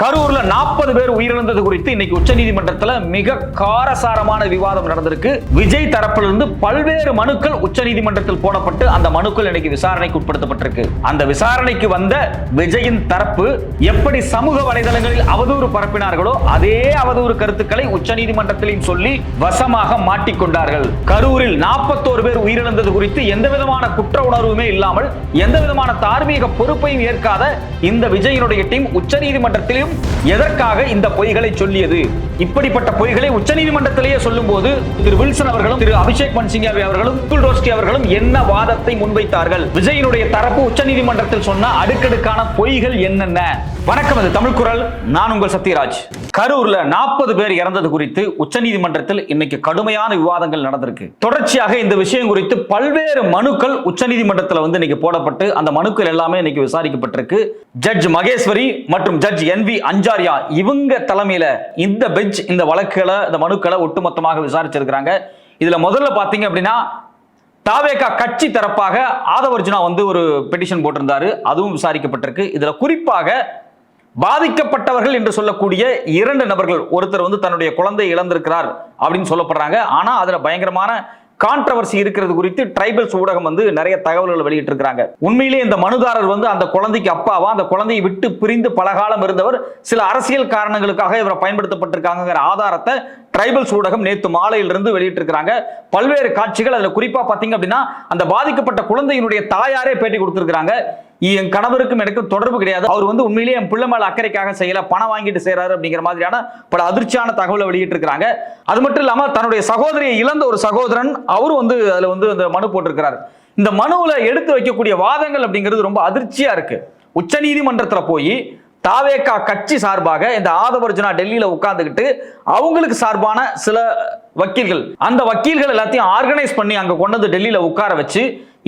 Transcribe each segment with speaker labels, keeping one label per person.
Speaker 1: கரூர்ல நாற்பது பேர் உயிரிழந்தது குறித்து இன்னைக்கு உச்சநீதிமன்றத்துல மிக காரசாரமான விவாதம் நடந்திருக்கு. விஜய் தரப்பிலிருந்து பல்வேறு மனுக்கள் உச்சநீதிமன்றத்தில் போடப்பட்டு அந்த மனுக்கள் இன்னைக்கு விசாரணைக்கு உட்படுத்தப்பட்டிருக்கு. அந்த விசாரணைக்கு வந்த விஜயின் தரப்பு எப்படி சமூக வலைதளங்களில் அவதூறு பரப்பினார்களோ அதே அவதூறு கருத்துக்களை உச்சநீதிமன்றத்திலையும் சொல்லி வசமாக மாட்டிக்கொண்டார்கள். கரூரில் நாற்பத்தோரு பேர் உயிரிழந்தது குறித்து எந்த விதமான குற்ற உணர்வுமே இல்லாமல் எந்த விதமான தார்மீக பொறுப்பையும் ஏற்காத இந்த விஜயினுடைய டீம் உச்சநீதிமன்றத்திலும் எதற்காக இந்த பொய்களை சொல்லியது? இப்படிப்பட்ட பொய்களை உச்சநீதிமன்றத்திலேயே சொல்லும் போது திரு வில்சன் அவர்களும் திரு அபிஷேக் மன்சிங்காவி அவர்களும் முகுல் ரோஸ்டி அவர்களும் என்ன வாதத்தை முன்வைத்தார்கள்? விஜயினுடைய தரப்பு உச்சநீதிமன்றத்தில் சொன்ன அடுக்கடுக்கான பொய்கள் என்னென்ன? வணக்கம் அது தமிழ் குரல். நான் உங்கள் சத்யராஜ். கரூர்ல நாற்பது பேர் இறந்தது குறித்து உச்சநீதிமன்றத்தில் இன்னைக்கு கடுமையான விவாதங்கள் நடந்திருக்கு. தொடர்ச்சியாக இந்த விஷயம் குறித்து பல்வேறு மனுக்கள் உச்சநீதிமன்றத்தில் வந்து இன்னைக்கு போடப்பட்டு அந்த மனுக்கள் எல்லாமே இன்னைக்கு விசாரிக்கப்பட்டிருக்கு. ஜட்ஜ் மகேஸ்வரி மற்றும் ஜட்ஜ் என் வி அஞ்சாரியா இவங்க தலைமையில இந்த பெஞ்ச் இந்த வழக்குகளை இந்த மனுக்களை ஒட்டுமொத்தமாக விசாரிச்சிருக்கிறாங்க. இதுல முதல்ல பாத்தீங்க அப்படின்னா தாவேகா கட்சி தரப்பாக ஆதவர்ஜுனா வந்து ஒரு பெட்டிஷன் போட்டிருந்தாரு. அதுவும் விசாரிக்கப்பட்டிருக்கு. இதுல குறிப்பாக பாதிக்கப்பட்டவர்கள் என்று சொல்லக்கூடிய இரண்டு நபர்கள். ஒருத்தர் வந்து தன்னுடைய குழந்தை இழந்திருக்கிறார் அப்படின்னு சொல்லப்படுறாங்க. ஆனா அதுல பயங்கரமான கான்ட்ரவர்சி இருக்கிறது குறித்து டிரைபல்ஸ் ஊடகம் வந்து நிறைய தகவல்கள் வெளியிட்டு இருக்காங்க உண்மையிலேயே இந்த மனுதாரர் வந்து அந்த குழந்தைக்கு அப்பாவா? அந்த குழந்தையை விட்டு பிரிந்து பலகாலம் இருந்தவர் சில அரசியல் காரணங்களுக்காக இவரை பயன்படுத்தப்பட்டிருக்காங்கிற ஆதாரத்தை டிரைபல்ஸ் ஊடகம் நேற்று மாலையிலிருந்து வெளியிட்டிருக்கிறாங்க. பல்வேறு காட்சிகள் அதில் குறிப்பாக பார்த்தீங்க அப்படின்னா அந்த பாதிக்கப்பட்ட குழந்தையினுடைய தாயாரே பேட்டி கொடுத்துருக்காங்க என் கணவருக்கும் எனக்கும் தொடர்பு கிடையாது. அவர் வந்து உண்மையிலேயே என் பிள்ளை மேல அக்கறைக்காக செய்யல பணம் வாங்கிட்டு செய்யறாரு அப்படிங்கிற மாதிரியான பல அதிர்ச்சியான தகவலை வெளியிட்டு இருக்காங்க அது மட்டும் இல்லாம தன்னுடைய சகோதரியை இழந்த ஒரு சகோதரன் அவரும் வந்து அதுல வந்து அந்த மனு போட்டிருக்கிறார். இந்த மனுவில் எடுத்து வைக்கக்கூடிய வாதங்கள் அப்படிங்கிறது ரொம்ப அதிர்ச்சியா இருக்கு. உச்ச நீதிமன்றத்தில் போய் தாவேகா கட்சி சார்பாக இந்த ஆதவர்ஜுனா டெல்லியில உட்காந்துக்கிட்டு அவங்களுக்கு சார்பான சில வக்கீல்கள் அந்த வக்கீல்கள் எல்லாத்தையும் ஆர்கனைஸ் பண்ணி அங்க கொண்டு வந்து டெல்லியில உட்கார வச்சு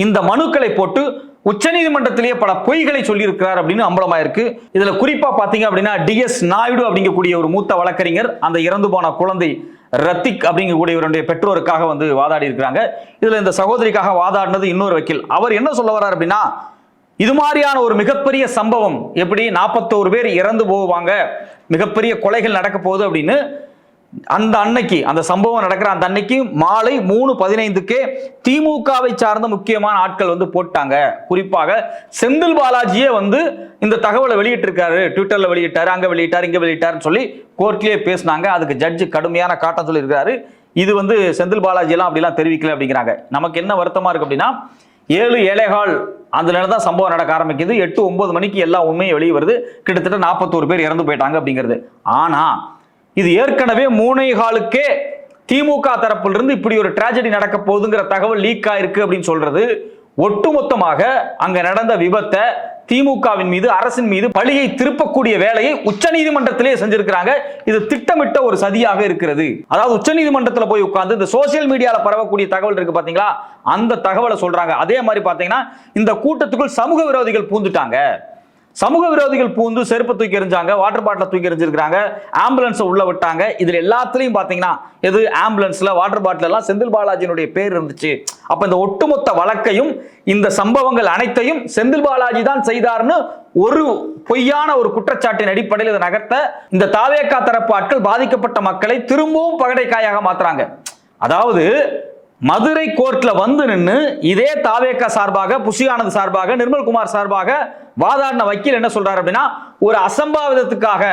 Speaker 1: இந்த மனுக்களை போட்டு உச்சநீதிமன்றத்திலேயே பல பொய்களை சொல்லியிருக்கிறார் அப்படின்னு அம்பலமாயிருக்கு. இதுல குறிப்பா பாத்தீங்க அப்படின்னா டிஎஸ் நாயுடு அப்படிங்கக்கூடிய ஒரு மூத்த வழக்கறிஞர் அந்த இறந்து போன குழந்தை ரத்திக் அப்படிங்கக்கூடியவருடைய பெற்றோருக்காக வந்து வாதாடி இருக்கிறாங்க. இதுல இந்த சகோதரிக்காக வாதாடினது இன்னொரு வக்கீல். அவர் என்ன சொல்ல வர்றார் அப்படின்னா இது மாதிரியான ஒரு மிகப்பெரிய சம்பவம் எப்படி நாற்பத்தோரு பேர் இறந்து போவாங்க மிகப்பெரிய கொலைகள் நடக்க போகுது அப்படின்னு அந்த அன்னைக்கு அந்த சம்பவம் நடக்கிற அந்த அன்னைக்கு மாலை மூணு பதினைந்துக்கே திமுகவை சார்ந்த முக்கியமான ஆட்கள் வந்து போட்டாங்க. குறிப்பாக செந்தில் பாலாஜியே வந்து இந்த தகவலை வெளியிட்டிருக்காரு. ட்விட்டர்ல வெளியிட்டாரு அங்க வெளியிட்டாரு இங்க வெளியிட்டாருன்னு சொல்லி கோர்ட்லயே பேசினாங்க. அதுக்கு ஜட்ஜு கடுமையான காட்டம் சொல்லியிருக்காரு இது வந்து செந்தில் பாலாஜியெல்லாம் அப்படிலாம் தெரிவிக்கல அப்படிங்கிறாங்க. நமக்கு என்ன வருத்தமா இருக்கு அப்படின்னா ஏழு ஏழைகால் அந்த நேரம் தான் சம்பவம் நடக்க ஆரம்பிக்குது. எட்டு ஒன்பது மணிக்கு எல்லா உண்மையும் வெளியே வருது. கிட்டத்தட்ட நாற்பத்தோரு பேர் இறந்து போயிட்டாங்க அப்படிங்கிறது. ஆனா இது ஏற்கனவே மூணே காலுக்கே திமுக தரப்பிலிருந்து இப்படி ஒரு டிராஜடி நடக்க போகுதுங்கிற தகவல் லீக் ஆயிருக்கு அப்படின்னு சொல்றது. ஒட்டுமொத்தமாக அங்க நடந்த விபத்தை திமுகவின் மீது அரசின் மீது பழியை திருப்பக்கூடிய வேலையை உச்சநீதிமன்றத்திலே செஞ்சிருக்கிறாங்க. இது திட்டமிட்ட ஒரு சதியாக இருக்கிறது. அதாவது உச்சநீதிமன்றத்தில் போய் உட்கார்ந்து இந்த சோசியல் மீடியால பரவக்கூடிய தகவல் இருக்கு பாத்தீங்களா? அந்த தகவலை சொல்றாங்க. அதே மாதிரி பாத்தீங்கன்னா இந்த கூட்டத்துக்குள் சமூக விரோதிகள் பூந்துட்டாங்க. சமூக விரோதிகள் பூந்து செருப்பு தூக்கி எறிஞ்சாங்க வாட்டர் பாட்டில் தூக்கி எறிஞ்சிருக்காங்க ஆம்புலன்ஸை உள்ள விட்டாங்க. இதில் எல்லாத்துலேயும் பார்த்தீங்கன்னா எது ஆம்புலன்ஸில் வாட்டர் பாட்டில் எல்லாம் செந்தில் பாலாஜியினுடைய பேர் இருந்துச்சு. அப்போ இந்த ஒட்டுமொத்த வழக்கையும் இந்த சம்பவங்கள் அனைத்தையும் செந்தில் பாலாஜி தான் செய்தார்னு ஒரு பொய்யான ஒரு குற்றச்சாட்டின் அடிப்படையில் இதை நகர்த்த இந்த தாவேக்கா தரப்பு ஆட்கள் பாதிக்கப்பட்ட மக்களை திரும்பவும் பகடைக்காயாக மாத்துறாங்க. அதாவது மதுரை கோர்ட்ல வந்து நின்று இதே தாவேக்கா சார்பாக புஷியானந்த் சார்பாக நிர்மல்குமார் சார்பாக வாதாடின வக்கீல் என்ன சொல்றாரு அப்படின்னா ஒரு அசம்பாவிதத்துக்காக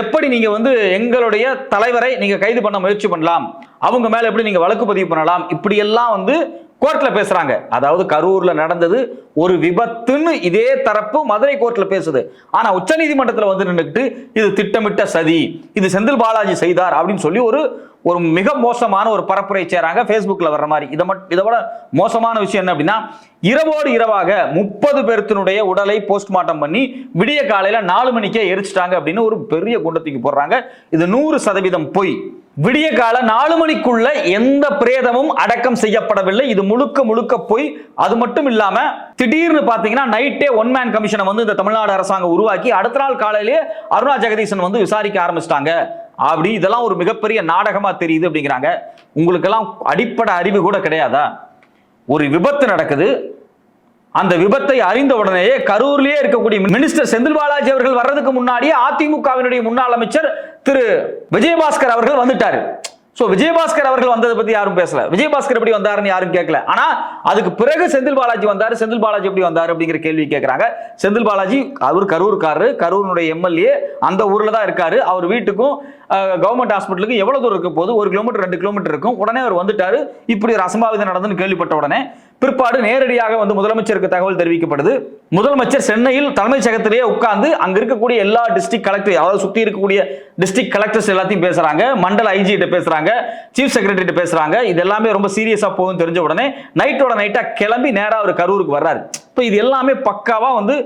Speaker 1: எப்படி நீங்க வந்து எங்களுடைய தலைவரை நீங்க கைது பண்ண முயற்சி பண்ணலாம் அவங்க மேல எப்படி நீங்க வழக்கு பதிவு பண்ணலாம் இப்படி எல்லாம் வந்து கோர்ட்ல பேசுறாங்க. அதாவது கரூர்ல நடந்தது ஒரு விபத்துன்னு இதே தரப்பு மதுரை கோர்ட்ல பேசுது. ஆனா உச்சநீதிமன்றத்தில் வந்து நின்றுக்கிட்டு இது திட்டமிட்ட சதி இது செந்தில் பாலாஜி செய்தார் அப்படின்னு சொல்லி ஒரு ஒரு மிக மோசமான ஒரு பரப்புரை செய்கிறாங்க ஃபேஸ்புக்கில் வர்ற மாதிரி. இதை மட்டும் இதை விட மோசமான விஷயம் என்ன அப்படின்னா இரவோடு இரவாக முப்பது பேர்த்தினுடைய உடலை போஸ்ட்மார்ட்டம் பண்ணி விடிய காலையில் நாலு மணிக்கே எரிச்சிட்டாங்க அப்படின்னு ஒரு பெரிய குண்டத்துக்கு போடுறாங்க. இது நூறு சதவீதம் பொய். விடிய கால நாலு மணிக்குள்ள எந்த பிரேதமும் அடக்கம் செய்யப்படவில்லை. இது முழுக்க முழுக்க பொய். அது மட்டும் இல்லாம திடீர்னு பாத்தீங்கன்னா நைட்டே ஒன் மேன் கமிஷனை வந்து இந்த தமிழ்நாடு அரசாங்கம் உருவாக்கி அடுத்த நாள் காலையிலேயே அருணா ஜெகதீசன் வந்து விசாரிக்க ஆரம்பிச்சிட்டாங்க. அப்படி இதெல்லாம் ஒரு மிகப்பெரிய நாடகமாக தெரியுது அப்படிங்கிறாங்க. உங்களுக்கெல்லாம் அடிப்படை அறிவு கூட கிடையாதா? ஒரு விபத்து நடக்குது. அந்த விபத்தை அறிந்த உடனேயே கரூர்லேயே இருக்கக்கூடிய மினிஸ்டர் செந்தில் பாலாஜி அவர்கள் வர்றதுக்கு முன்னாடியே அதிமுகவினுடைய முன்னாள் அமைச்சர் திரு. விஜயபாஸ்கர் அவர்கள் வந்துட்டாரு. ஸோ விஜயபாஸ்கர் அவர்கள் வந்ததை பத்தி யாரும் பேசல. விஜயபாஸ்கர் எப்படி வந்தாருன்னு யாரும் கேட்கல ஆனா அதுக்கு பிறகு செந்தில் பாலாஜி வந்தாரு. செந்தில் பாலாஜி எப்படி வந்தாரு அப்படிங்கிற கேள்வி கேட்கறாங்க செந்தில் பாலாஜி அவர் கரூர்காரரு கரூருடைய எம்எல்ஏ அந்த ஊர்ல தான் இருக்காரு. அவர் வீட்டுக்கும் கவர்மெண்ட் ஹாஸ்பிட்டலுக்கு எவ்வளவு தூரம் இருக்க போது ஒரு கிலோமீட்டர் ரெண்டு கிலோமீட்டர் இருக்கும். உடனே அவர் வந்துட்டாரு. இப்படி ஒரு அசம்பாவிதம் நடந்துன்னு கேள்விப்பட்ட உடனே பிற்பாடு நேரடியாக வந்து முதலமைச்சருக்கு தகவல் தெரிவிக்கப்படுது. முதலமைச்சர் சென்னையில் தலைமைச் செயலகத்திலேயே உட்கார்ந்து அங்க இருக்கக்கூடிய எல்லா டிஸ்ட்ரிக்ட் கலெக்டர் அதாவது சுத்தி இருக்கக்கூடிய டிஸ்ட்ரிக்ட் கலெக்டர்ஸ் எல்லாத்தையும் பேசுறாங்க. மண்டல ஐஜி கிட்ட பேசுறாங்க. சீஃப் செக்ரட்டரி கிட்ட பேசுறாங்க. இது எல்லாமே ரொம்ப சீரியஸா போகும் தெரிஞ்ச உடனே நைட்டோட நைட்டா கிளம்பி நேரா அவர் கரூருக்கு வர்றாரு. இப்போ இது எல்லாமே பக்காவா வந்து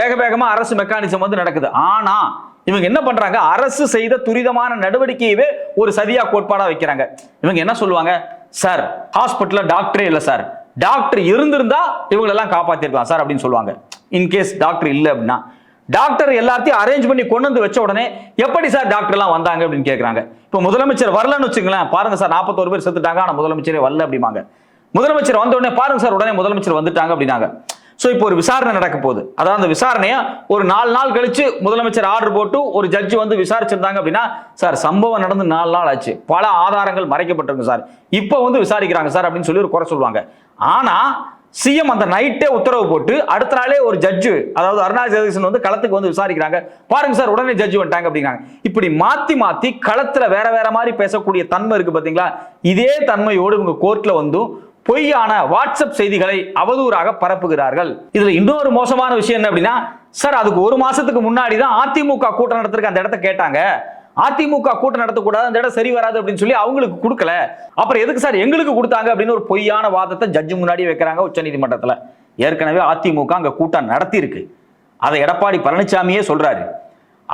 Speaker 1: வேக வேகமா அரசு மெக்கானிசம் வந்து நடக்குது. ஆனா இவங்க என்ன பண்றாங்க? அரசு செய்த துரிதமான நடவடிக்கையவே ஒரு சரியா கோட்பாடா வைக்கிறாங்க. இவங்க என்ன சொல்லுவாங்க? சார் ஹாஸ்பிட்டல்ல டாக்டரே இல்லை சார். டாக்டர் இருந்திருந்தா இவங்களெல்லாம் காப்பாத்திருக்கலாம் சார் அப்படின்னு சொல்லுவாங்க. இன்கேஸ் டாக்டர் இல்லை அப்படின்னா. டாக்டர் எல்லாத்தையும் அரேஞ்ச் பண்ணி கொண்டு வந்து வச்ச உடனே எப்படி சார் டாக்டர்லாம் வந்தாங்க அப்படின்னு கேட்குறாங்க இப்போ முதலமைச்சர் வரலன்னு வச்சுங்களேன் பாருங்க சார் நாற்பத்தோரு பேர் செத்துட்டாங்க. ஆனால் முதலமைச்சரே வரல அப்படிம்பாங்க. முதலமைச்சர் வந்த உடனே பாருங்க சார் உடனே முதலமைச்சர் வந்துட்டாங்க அப்படின்னாங்க. ஸோ இப்போ ஒரு விசாரணை நடக்க போகுது. அதாவது அந்த விசாரணையை ஒரு நாலு நாள் கழிச்சு முதலமைச்சர் ஆர்டர் போட்டு ஒரு ஜட்ஜி வந்து விசாரிச்சிருந்தாங்க அப்படின்னா சார் சம்பவம் நடந்து நாலு நாள் ஆச்சு. பல ஆதாரங்கள் மறைக்கப்பட்டிருக்கு சார். இப்போ வந்து விசாரிக்கிறாங்க சார் அப்படின்னு சொல்லி ஒரு குறை சொல்லுவாங்க. ஆனால் சிஎம் அந்த நைட்டே உத்தரவு போட்டு அடுத்த நாளே ஒரு ஜட்ஜு அதாவது அருணாச்சல ஜெகதீசன் வந்து களத்துக்கு வந்து விசாரிக்கிறாங்க. பாருங்க சார் உடனே ஜட்ஜு வந்துட்டாங்க அப்படிங்கிறாங்க. இப்படி மாத்தி மாத்தி களத்துல வேற வேற மாதிரி பேசக்கூடிய தன்மை இருக்கு பாத்தீங்களா? இதே தன்மையோடு இவங்க கோர்ட்ல வந்தும் பொய்யான வாட்ஸ்அப் செய்திகளை அவதூறாக பரப்புகிறார்கள். இதுல இன்னொரு மோசமான விஷயம் என்ன அப்படின்னா சார் அதுக்கு ஒரு மாசத்துக்கு முன்னாடி தான் அதிமுக கூட்டம் நடத்துறதுக்கு அந்த இடத்த கேட்டாங்க. அதிமுக கூட்டம் நடத்தக்கூடாது அந்த இடம் சரி வராது அப்படின்னு சொல்லி அவங்களுக்கு கொடுக்கல. அப்புறம் எதுக்கு சார் எங்களுக்கு கொடுத்தாங்க அப்படின்னு ஒரு பொய்யான வாதத்தை ஜட்ஜு முன்னாடி வைக்கிறாங்க உச்சநீதிமன்றத்தில் ஏற்கனவே அதிமுக அங்க கூட்டம் நடத்தி இருக்கு அதை எடப்பாடி பழனிசாமியே சொல்றாரு.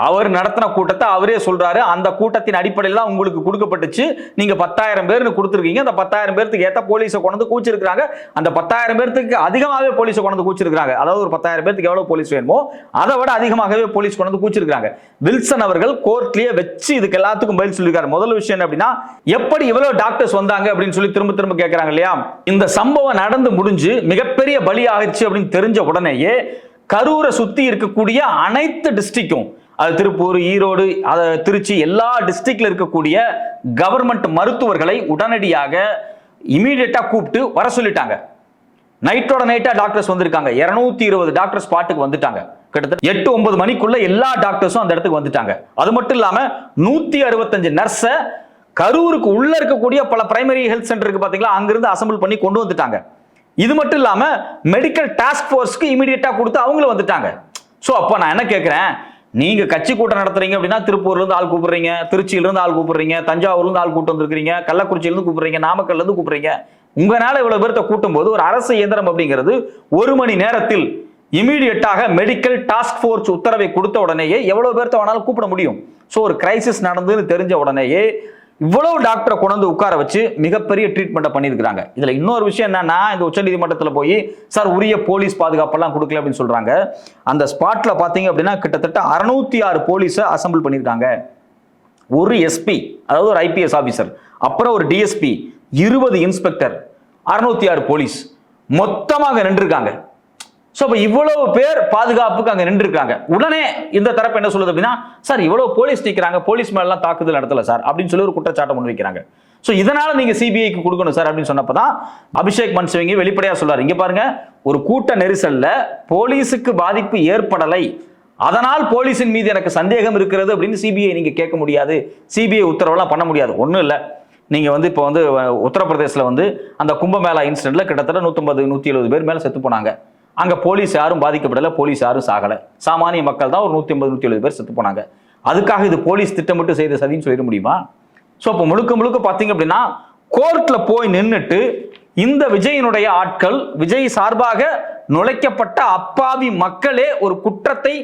Speaker 1: அவர் நடத்தின கூட்டத்தை அவரே சொல்றாரு. அந்த கூட்டத்தின் அடிப்படையில் தான் உங்களுக்கு கொடுக்கப்பட்டுச்சு. நீங்க பத்தாயிரம் பேர்னு கொடுத்துருக்கீங்க. அந்த பத்தாயிரம் பேர்த்துக்கு ஏத்த போலீஸை கொண்டு கூச்சிருக்கிறாங்க. கூச்சிருக்காங்க அந்த பத்தாயிரம் பேர்த்துக்கு அதிகமாகவே போலீஸை கொண்டு கூச்சிருக்கிறாங்க. கூச்சிருக்காங்க அதாவது ஒரு பத்தாயிரம் பேர்த்துக்கு எவ்வளவு போலீஸ் வேணுமோ அதை விட அதிகமாகவே போலீஸ் கொண்டு கூச்சிருக்கிறாங்க. கூச்சிருக்காங்க வில்சன் அவர்கள் கோர்ட்லயே வச்சு இதுக்கு எல்லாத்துக்கும் பதில் சொல்லியிருக்காரு. முதல் விஷயம் என்ன அப்படின்னா எப்படி இவ்வளவு டாக்டர்ஸ் வந்தாங்க அப்படின்னு சொல்லி திரும்ப திரும்ப கேட்கறாங்க இல்லையா? இந்த சம்பவம் நடந்து முடிஞ்சு மிகப்பெரிய பலி ஆகிடுச்சு அப்படின்னு தெரிஞ்ச உடனேயே கரூரை சுத்தி இருக்கக்கூடிய அனைத்து டிஸ்ட்ரிக்டும் அது திருப்பூர் ஈரோடு அதை திருச்சி எல்லா டிஸ்ட்ரிக்ட்ல இருக்கக்கூடிய கவர்மெண்ட் மருத்துவர்களை உடனடியாக இமீடியட்டா கூப்பிட்டு வர சொல்லிட்டாங்க. நைட்டோட நைட்டா டாக்டர்ஸ் வந்திருக்காங்க. இருநூத்தி இருபது டாக்டர் ஸ்பாட்டுக்கு வந்துட்டாங்க. கிட்டத்தட்ட எட்டு ஒன்பது மணிக்குள்ள எல்லா டாக்டர்ஸும் அந்த இடத்துக்கு வந்துட்டாங்க. அது மட்டும் இல்லாம நூத்தி அறுபத்தஞ்சு நர்ஸை கரூருக்கு உள்ள இருக்கக்கூடிய பல பிரைமரி ஹெல்த் சென்டர் இருக்கு பாத்தீங்களா? அங்கிருந்து அசம்பிள் பண்ணி கொண்டு வந்துட்டாங்க. இது மட்டும் இல்லாம மெடிக்கல் டாஸ்க் ஃபோர்ஸ்க்கு இமீடியட்டா கொடுத்து அவங்களும் வந்துட்டாங்க. ஸோ அப்போ நான் என்ன கேட்குறேன் நீங்க கட்சி கூட்டம் நடத்துறீங்க அப்படின்னா திருப்பூர்ல இருந்து ஆள் கூப்பிடுறீங்க திருச்சியில இருந்து ஆள் கூப்பிடுறீங்க தஞ்சாவூர்ல இருந்து ஆள் கூட்டு வந்திருக்கீங்க கள்ளக்குறிச்சியில இருந்து கூப்பிடுறீங்க நாமக்கல்ல இருந்து கூப்பிடுறீங்க. உங்களால இவ்வளவு பேர்த்த கூட்டும் போது ஒரு அரசு இயந்திரம் அப்படிங்கிறது ஒரு மணி நேரத்தில் இமீடியட்டாக மெடிக்கல் டாஸ்க் ஃபோர்ஸ் உத்தரவை கொடுத்த உடனேயே எவ்வளவு பேர்த்த வேணாலும் கூப்பிட முடியும். ஸோ ஒரு கிரைசிஸ் நடந்துன்னு தெரிஞ்ச உடனேயே இவ்வளவு டாக்டரை கொண்டு உட்கார வச்சு மிகப்பெரிய ட்ரீட்மெண்ட்டை பண்ணியிருக்கிறாங்க. இதில் இன்னொரு விஷயம் என்னன்னா இந்த உச்சநீதிமன்றத்தில் போய் சார் உரிய போலீஸ் பாதுகாப்பெல்லாம் கொடுக்கல அப்படின்னு சொல்கிறாங்க அந்த ஸ்பாட்டில் பார்த்தீங்க அப்படின்னா கிட்டத்தட்ட அறுநூத்தி ஆறு போலீஸை அசம்பிள் பண்ணியிருக்காங்க. ஒரு எஸ்பி அதாவது ஒரு ஐபிஎஸ் ஆஃபீஸர் அப்புறம் ஒரு டிஎஸ்பி இருபது இன்ஸ்பெக்டர் அறுநூத்தி ஆறு போலீஸ் மொத்தமாக நின்றுருக்காங்க. ஸோ இப்போ இவ்வளவு பேர் பாதுகாப்புக்கு அங்கே நின்றுருக்காங்க. உடனே இந்த தரப்பு என்ன சொல்லுது அப்படின்னா சார் இவ்வளோ போலீஸ் நிற்கிறாங்க போலீஸ் மேலாம் தாக்குதல் நடத்தல சார் அப்படின்னு சொல்லி ஒரு குற்றச்சாட்டை முன்வைக்கிறாங்க ஸோ இதனால நீங்க சிபிஐக்கு கொடுக்கணும் சார் அப்படின்னு சொன்னப்போ தான் அபிஷேக் மன் வெளிப்படையாக வெளிப்படையா சொல்றாரு. இங்க பாருங்க ஒரு கூட்ட நெரிசல்ல போலீஸுக்கு பாதிப்பு ஏற்படலை. அதனால் போலீஸின் மீது எனக்கு சந்தேகம் இருக்கிறது அப்படின்னு சிபிஐ நீங்க கேட்க முடியாது. சிபிஐ உத்தரவெல்லாம் பண்ண முடியாது. ஒன்றும் இல்லை. நீங்கள் வந்து இப்போ வந்து உத்தரப்பிரதேசில் வந்து அந்த கும்பமேளா இன்சிடென்ட்ல கிட்டத்தட்ட நூற்றம்பது நூற்றி எழுபது பேர் மேலே செத்து போனாங்க. அங்க போலீஸ் யாரும் பாதிக்கப்படல போலீஸ் யாரும் சாகல. சாமானிய மக்கள் தான் ஒரு நூற்றி ஐம்பது நூற்றி எழுபது பேர் செத்து போனாங்க. அதுக்காக இது போலீஸ் திட்டமிட்டு செய்த சதின்னு சொல்லிட முடியுமா? ஸோ அப்போ முழுக்க முழுக்க பார்த்தீங்க அப்படின்னா கோர்ட்ல போய் நின்றுட்டு இந்த விஜயினுடைய ஆட்கள் விஜய் சார்பாக நுழைக்கப்பட்ட அப்பாவி மக்களே ஒரு குற்றத்தை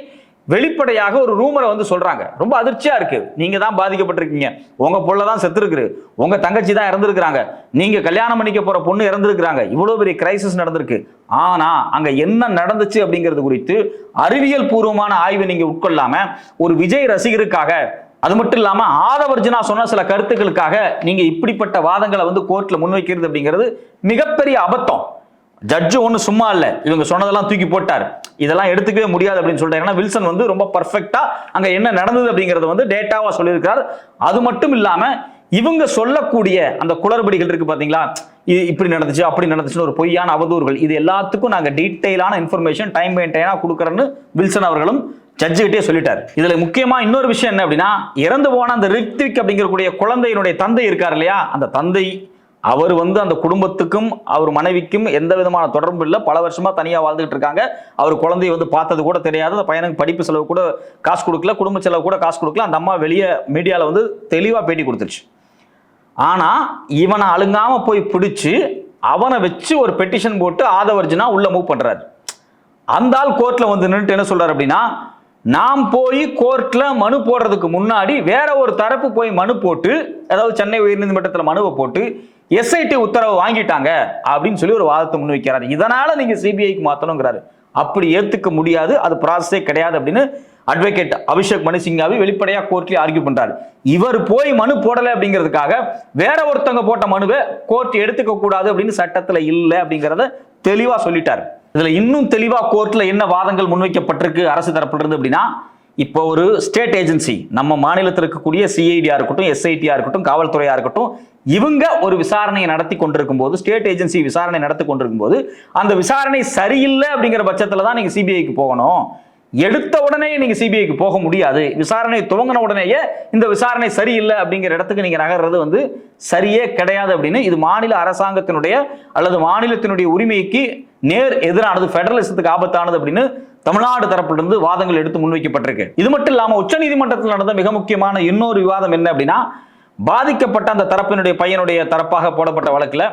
Speaker 1: வெளிப்படையாக ஒரு ரூமரை வந்து சொல்றாங்க. ரொம்ப அதிர்ச்சியா இருக்கு. நீங்க தான் பாதிக்கப்பட்டிருக்கீங்க. உங்க புள்ள தான் செத்துருக்குது. உங்க தங்கச்சி தான் இறந்துருக்குறாங்க. நீங்க கல்யாணம் பண்ணிக்க போற பொண்ணு இறந்துருக்குறாங்க. இவ்வளவு பெரிய கிரைசிஸ் நடந்திருக்கு. ஆனா அங்க என்ன நடந்துச்சு அப்படிங்கிறது குறித்து அறிவியல் பூர்வமான ஆய்வை நீங்க உட்கொள்ளாம ஒரு விஜய் ரசிகருக்காக அது மட்டும் இல்லாம ஆதவர்ஜனா சொன்ன சில கருத்துக்களுக்காக நீங்க இப்படிப்பட்ட வாதங்களை வந்து கோர்ட்ல முன்வைக்கிறது அப்படிங்கிறது மிகப்பெரிய அபத்தம். ஜட்ஜு ஒன்றும் சும்மா இல்லை. இவங்க சொன்னதெல்லாம் தூக்கி போட்டார். இதெல்லாம் எடுத்துக்கவே முடியாது அப்படின்னு சொல்லிட்டாரு. ஏன்னா வில்சன் வந்து ரொம்ப பர்ஃபெக்டா அங்க என்ன நடந்தது அப்படிங்கறத வந்து டேட்டாவா சொல்லியிருக்கார் அது மட்டும் இல்லாம இவங்க சொல்லக்கூடிய அந்த குளறுபடிகள் இருக்கு பாத்தீங்களா? இது இப்படி நடந்துச்சு அப்படி நடந்துச்சுன்னு ஒரு பொய்யான அவதூறுகள். இது எல்லாத்துக்கும் நாங்க டீட்டெயிலான இன்ஃபர்மேஷன் டைம் மெயின்டைனா கொடுக்குறேன்னு வில்சன் அவர்களும் ஜட்ஜுகிட்டே சொல்லிட்டார். இதுல முக்கியமா இன்னொரு விஷயம் என்ன அப்படின்னா இறந்து போன அந்த ரித்விக் அப்படிங்கக்கூடிய குழந்தையினுடைய தந்தை இருக்கார் இல்லையா? அந்த தந்தை அவர் வந்து அந்த குடும்பத்துக்கும் அவர் மனைவிக்கும் எந்த விதமான தொடர்பும் இல்லை. பல வருஷமா தனியா வாழ்ந்துகிட்டு இருக்காங்க. அவர் குழந்தைய வந்து பார்த்தது கூட தெரியாது. அந்த பையனுக்கு படிப்பு செலவு கூட காசு கொடுக்கல. குடும்ப செலவு கூட காசு கொடுக்கல. அந்த அம்மா வெளியே மீடியாவில் வந்து தெளிவாக பேட்டி கொடுத்துருச்சு. ஆனால் இவனை அழுங்காம போய் பிடிச்சி அவனை வச்சு ஒரு பெட்டிஷன் போட்டு ஆதவர்ஜினா உள்ள மூவ் பண்ணுறாரு அந்த ஆள் கோர்ட்டில் வந்து நின்றுட்டு என்ன சொல்கிறார் அப்படின்னா நாம் போய் கோர்ட்டில் மனு போடுறதுக்கு முன்னாடி வேற ஒரு தரப்பு போய் மனு போட்டு அதாவது சென்னை உயர்நீதிமன்றத்தில் மனுவை போட்டு எஸ்ஐடி உத்தரவு வாங்கிட்டாங்க அப்படின்னு சொல்லி ஒரு வாதத்தை முன்வைக்கிறாரு இதனால நீங்க சிபிஐக்கு மாத்தணுங்கிறாரு. அப்படி ஏத்துக்க முடியாது. அது ப்ராசஸே கிடையாது அப்படின்னு அட்வொகேட் அபிஷேக் மனு சிங்காவை வெளிப்படையா கோர்ட்லயே ஆர்கியூ பண்றாரு. இவர் போய் மனு போடல அப்படிங்கிறதுக்காக வேற ஒருத்தவங்க போட்ட மனுவை கோர்ட் எடுத்துக்க கூடாது அப்படின்னு சட்டத்துல இல்லை அப்படிங்கிறத தெளிவா சொல்லிட்டாரு. இதுல இன்னும் தெளிவா கோர்ட்ல என்ன வாதங்கள் முன்வைக்கப்பட்டிருக்கு அரசு தரப்புல இருந்து அப்படின்னா இப்போ ஒரு ஸ்டேட் ஏஜென்சி நம்ம மாநிலத்தில் இருக்கக்கூடிய சிஐடியா இருக்கட்டும் எஸ்ஐடியா இருக்கட்டும் காவல்துறையா இருக்கட்டும் இவங்க ஒரு விசாரணையை நடத்தி கொண்டிருக்கும் போது ஸ்டேட் ஏஜென்சி விசாரணை நடத்தி கொண்டிருக்கும் போது அந்த விசாரணை சரியில்லை அப்படிங்கிற பட்சத்தில் தான் நீங்கள் சிபிஐக்கு போகணும். எடுத்த உடனே நீங்கள் சிபிஐக்கு போக முடியாது. விசாரணை துவங்கின உடனேயே இந்த விசாரணை சரியில்லை அப்படிங்கிற இடத்துக்கு நீங்கள் நகர்றது வந்து சரியே கிடையாது அப்படின்னு இது மாநில அரசாங்கத்தினுடைய அல்லது மாநிலத்தினுடைய உரிமைக்கு நேர் எதிரானது ஃபெடரலிசத்துக்கு ஆபத்தானது அப்படின்னு தமிழ்நாடு தரப்பிலிருந்து வாதங்கள் எடுத்து முன்வைக்கப்பட்டிருக்கு. இது மட்டும் இல்லாமல் உச்சநீதிமன்றத்தில் நடந்த மிக முக்கியமான இன்னொரு விவாதம் என்ன அப்படின்னா பாதிக்கப்பட்ட அந்த தரப்பினுடைய பையனுடைய தரப்பாக போடப்பட்ட வழக்கில்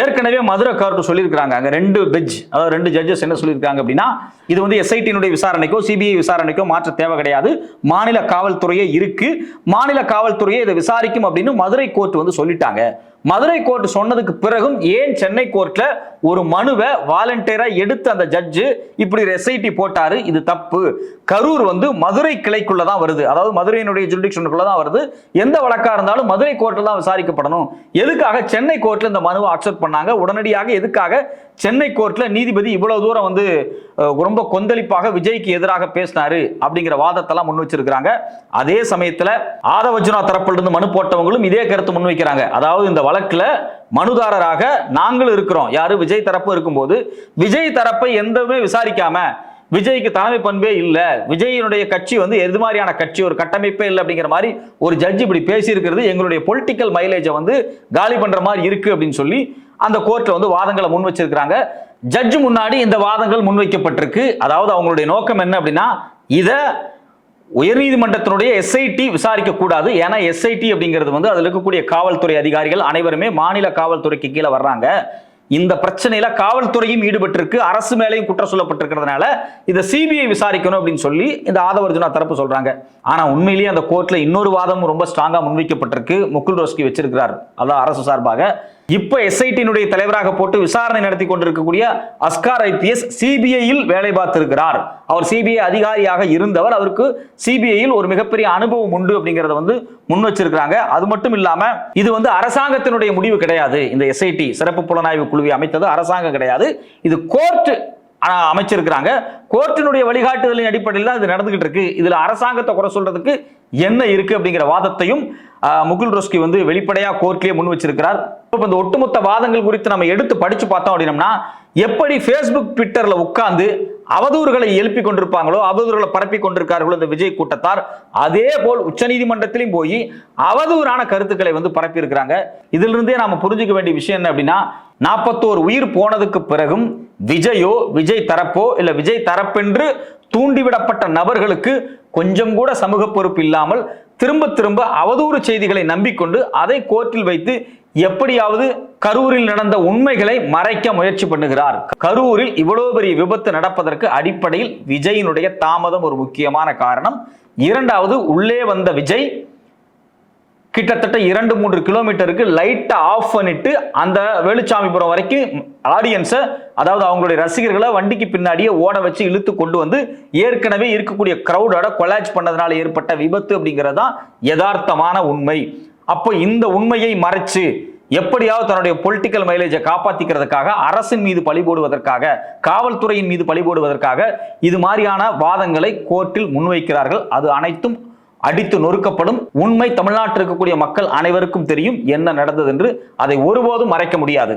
Speaker 1: ஏற்கனவே மதுரை கார்டு சொல்லியிருக்கிறாங்க. அங்கே ரெண்டு பெஜ் அதாவது ரெண்டு ஜட்ஜஸ் என்ன சொல்லியிருக்காங்க அப்படின்னா இது வந்து எஸ்ஐடியினுடைய விசாரணைக்கோ சிபிஐ விசாரணைக்கோ மாற்ற தேவை கிடையாது. மாநில காவல்துறையே இருக்கு. மாநில காவல்துறையே இதை விசாரிக்கும் அப்படின்னு மதுரை கோர்ட் வந்து சொல்லிட்டாங்க. மதுரை கோர்ட் சொன்னதுக்கு பிறகும் ஏன் சென்னை கோர்ட்ல ஒரு மனுவை வாலண்டியரா எடுத்து அந்த ஜட்ஜு இப்படி எஸ்ஐடி போட்டாரு இது தப்பு. கரூர் வந்து மதுரை கிளைக்குள்ள தான் வருது. அதாவது மதுரையினுடைய ஜுடிஷனுக்குள்ள தான் வருது. எந்த வழக்கா இருந்தாலும் மதுரை கோர்ட்ல தான் விசாரிக்கப்படணும். எதுக்காக சென்னை கோர்ட்ல இந்த மனுவை அக்செப்ட் பண்ணாங்க? உடனடியாக எதுக்காக சென்னை கோர்ட்ல நீதிபதி இவ்வளவு தூரம் வந்து ரொம்ப கொந்தளிப்பாக விஜய்க்கு எதிராக பேசினாரு அப்படிங்கிற வாதத்தெல்லாம் முன் வச்சிருக்கிறாங்க. அதே சமயத்துல ஆதவஜுனா தரப்பிலிருந்து மனு போட்டவங்களும் இதே கருத்து முன்வைக்கிறாங்க அதாவது இந்த வழக்குல மனுதாரராக நாங்களும் இருக்கிறோம். யாரு? விஜய் தரப்பு இருக்கும்போது விஜய் தரப்பை எந்தவுமே விசாரிக்காம விஜய்க்கு தலைமை பண்பே இல்லை. விஜயினுடைய கட்சி வந்து எது மாதிரியான கட்சி ஒரு கட்டமைப்பே இல்லை அப்படிங்கிற மாதிரி ஒரு ஜட்ஜ் இப்படி பேசியிருக்கிறது. எங்களுடைய பொலிட்டிக்கல் மைலேஜை வந்து காலி பண்ற மாதிரி இருக்கு அப்படின்னு சொல்லி அந்த கோர்ட்ல வந்து வாதங்களை முன் வச்சிருக்கிறாங்க. ஜட்ஜ் முன்னாடி இந்த வாதங்கள் முன்வைக்கப்பட்டிருக்கு. அதாவது அவங்களுடைய நோக்கம் என்ன அப்படின்னா இதை உயர்நீதிமன்றத்தினுடைய எஸ்ஐடி விசாரிக்க கூடாது ஏன்னா எஸ்ஐடி அப்படிங்கிறது வந்து அதில் இருக்கக்கூடிய காவல்துறை அதிகாரிகள் அனைவருமே மாநில காவல்துறைக்கு கீழே வர்றாங்க. இந்த பிரச்சனையில காவல்துறையும் ஈடுபட்டிருக்கு. அரசு மேலேயும் குற்றம் சொல்லப்பட்டிருக்கிறதுனால இதை சிபிஐ விசாரிக்கணும் அப்படின்னு சொல்லி இந்த ஆதவர்ஜுனா தரப்பு சொல்றாங்க. ஆனா உண்மையிலேயே அந்த கோர்ட்ல இன்னொரு வாதமும் ரொம்ப ஸ்ட்ராங்கா முன்வைக்கப்பட்டிருக்கு. முகுல் ரோஸ்கி வச்சிருக்கிறார். அதான் அரசு சார்பாக. இப்ப எஸ்ஐடியினுடைய தலைவராக போட்டு விசாரணை நடத்தி கொண்டிருக்கக்கூடிய அஸ்கார் ஐபிஎஸ் சிபிஐயில் வேலை பார்த்திருக்கிறார். அவர் சிபிஐ அதிகாரியாக இருந்தவர். அவருக்கு சிபிஐயில் ஒரு மிகப்பெரிய அனுபவம் உண்டு அப்படிங்கறத வந்து முன் வச்சிருக்கிறாங்க. அது மட்டும் இல்லாம இது வந்து அரசாங்கத்தினுடைய முடிவு கிடையாது. இந்த எஸ்ஐடி சிறப்பு புலனாய்வு குழுவை அமைத்தது அரசாங்கம் கிடையாது. இது கோர்ட் அமைச்சிருக்கிறாங்க. கோர்ட்டினுடைய வழிகாட்டுதலின் அடிப்படையில் தான் இது நடந்துகிட்டு இருக்கு. இதுல அரசாங்கத்தை குறை சொல்றதுக்கு என்ன இருக்கு அப்படிங்கிற வாதத்தையும் முகுல் ரோஸ்கி வந்து வெளிப்படையா கோர்ட்லயே முன் வச்சிருக்கிறார். இப்போ இந்த ஒட்டுமொத்த வாதங்கள் குறித்து நம்ம எடுத்து படிச்சு பார்த்தோம் அப்படின்னம்னா எப்படி ஃபேஸ்புக் ட்விட்டரில் உட்கார்ந்து அவதூறுகளை எழுப்பி கொண்டிருப்பாங்களோ அவதூறுகளை பரப்பி கொண்டிருக்கார்களோ இந்த விஜய் கூட்டத்தார் அதே போல் உச்சநீதிமன்றத்திலும் போய் அவதூறான கருத்துக்களை வந்து பரப்பி இருக்கிறாங்க இதுல இருந்தே நாம புரிஞ்சுக்க வேண்டிய விஷயம் என்ன அப்படின்னா நாற்பத்தோரு உயிர் போனதுக்கு பிறகும் விஜயோ விஜய் தரப்போ இல்ல விஜய் தரப்பென்று தூண்டிவிடப்பட்ட நபர்களுக்கு கொஞ்சம் கூட சமூக பொறுப்பு இல்லாமல் திரும்ப திரும்ப அவதூறு செய்திகளை நம்பிக்கொண்டு அதை கோர்ட்டில் வைத்து எப்படியாவது கரூரில் நடந்த உண்மைகளை மறைக்க முயற்சி பண்ணுகிறார். கரூரில் இவ்வளவு பெரிய விபத்து நடப்பதற்கு அடிப்படையில் விஜயினுடைய தாமதம் ஒரு முக்கியமான காரணம். இரண்டாவது உள்ளே வந்த விஜய் கிட்டத்தட்ட இரண்டு மூன்று கிலோமீட்டருக்கு லைட்டை ஆஃப் பண்ணிட்டு அந்த வேலுச்சாமிபுரம் வரைக்கும் ஆடியன்ஸை அதாவது அவங்களுடைய ரசிகர்களை வண்டிக்கு பின்னாடியே ஓட வச்சு இழுத்து கொண்டு வந்து ஏற்கனவே இருக்கக்கூடிய க்ரௌடோட கொலாஜ் பண்ணதுனால ஏற்பட்ட விபத்து அப்படிங்கிறது தான் யதார்த்தமான உண்மை. அப்போ இந்த உண்மையை மறைச்சு எப்படியாவது தன்னுடைய பொலிட்டிக்கல் மைலேஜை காப்பாத்திக்கிறதுக்காக அரசின் மீது பழி போடுவதற்காக காவல்துறையின் மீது பழி போடுவதற்காக இது மாதிரியான வாதங்களை கோர்ட்டில் முன்வைக்கிறார்கள். அது அனைத்தும் அடித்து நொறுக்கப்படும். உண்மை தமிழ்நாட்டில் இருக்கக்கூடிய மக்கள் அனைவருக்கும் தெரியும் என்ன நடந்தது என்று. அதை ஒருபோதும் மறைக்க முடியாது.